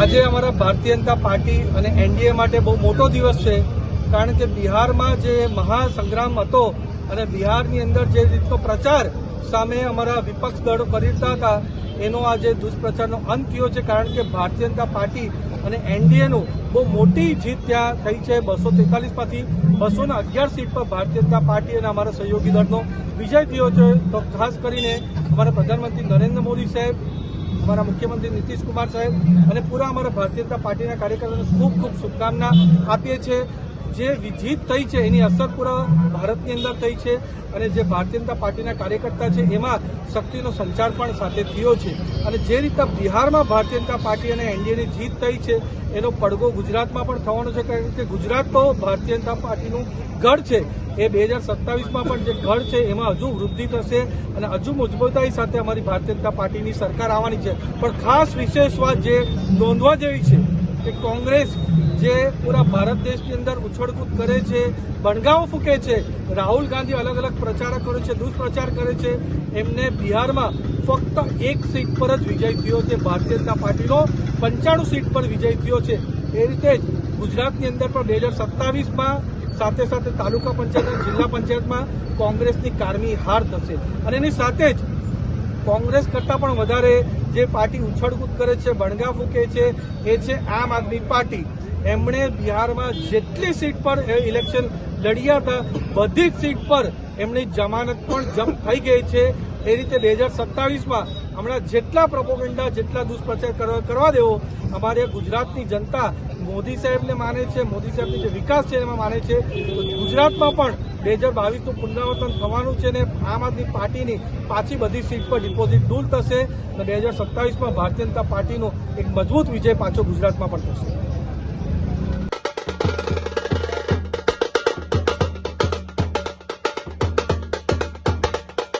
આજે અમારા ભારતીય જનતા પાર્ટી અને એનડીએ માટે બહુ મોટો દિવસ છે, કારણ કે બિહારમાં જે મહાસંગ્રામ હતો અને બિહારની અંદર જે રીતનો પ્રચાર સામે અમારા વિપક્ષ દળો કરતા હતા, એનો આજે દુષ્પ્રચારનો અંત થયો છે, કારણ કે ભારતીય જનતા પાર્ટી અને એનડીએનું બહુ મોટી જીત ત્યાં થઈ છે બસો તેતાલીસમાંથી બસો ને અગિયાર સીટ પર ભારતીય જનતા પાર્ટી અને અમારા સહયોગી દળનો વિજય થયો છે. તો ખાસ કરીને અમારા પ્રધાનમંત્રી નરેન્દ્ર મોદી સાહેબ અમારા મુખ્યમંત્રી નીતિશ કુમાર સાહેબ અને પૂરા અમારા ભારતીય જનતા પાર્ટીના કાર્યકરોને ખૂબ ખૂબ શુભકામના આપીએ છીએ. જે જીત થઈ છે, એની અસર પૂરા ભારતની અંદર થઈ છે અને જે ભારતીય જનતા પાર્ટીના કાર્યકર્તા છે, એમાં શક્તિનો સંચાર પણ સાથે થયો છે. અને જે રીતના બિહારમાં ભારતીય જનતા પાર્ટી અને એનડીએની જીત થઈ છે, એનો પડઘો ગુજરાતમાં પણ થવાનો છે. કારણ કે ગુજરાત તો ભારતીય જનતા પાર્ટીનું ગઢ છે. એ બે હજાર સત્તાવીસમાં પણ જે ગઢ છે, એમાં હજુ વૃદ્ધિ થશે અને હજુ મજબૂતાઈ સાથે અમારી ભારતીય જનતા પાર્ટીની સરકાર આવવાની છે. પણ ખાસ વિશેષ વાત જે નોંધવા જેવી છે, કે કોંગ્રેસ જે પૂરા ભારત દેશની અંદર ઉછળકૂદ કરે છે બણગાઓ ફૂકે છે, રાહુલ ગાંધી અલગ અલગ પ્રચારો કરે છે, દુષ્પ્રચાર કરે છે, એમને બિહારમાં ફક્ત એક સીટ પર જ વિજય થયો છે ભારતીય જનતા પાર્ટીનો. પંચાણું સીટ પર વિજય થયો છે. એ રીતે જ ગુજરાતની અંદર પણ બે હજાર સત્તાવીસમાં સાથે સાથે તાલુકા પંચાયત જિલ્લા પંચાયતમાં કોંગ્રેસની કારમી હાર થશે. અને એની સાથે જ કોંગ્રેસ કરતાં પણ વધારે જે પાર્ટી ઉછળકૂદ કરે છે બણગા ફૂકે છે, એ છે આમ આદમી પાર્ટી. એમણે બિહારમાં જેટલી સીટ પર ઇલેક્શન લડ્યા હતા, બધી જ સીટ પર એમની જમાનત પણ જપ્ત થઈ ગઈ છે. એ રીતે બે હજાર સત્તાવીસમાં હમણાં જેટલા પ્રોપોગેન્ડા જેટલા દુષ્પ્રચાર કરવા દેવો, અમારે ગુજરાતની જનતા મોદી સાહેબને માને છે, મોદી સાહેબની જે વિકાસ છે એમાં માને છે. ગુજરાતમાં પણ બે હજાર બાવીસનું પુનરાવર્તન થવાનું છે ને આમ આદમી પાર્ટીની પાછી બધી સીટ પર ડિપોઝિટ દૂર થશે અને બે હજાર સત્તાવીસમાં ભારતીય જનતા પાર્ટીનો એક મજબૂત વિજય પાછો ગુજરાતમાં પણ થશે.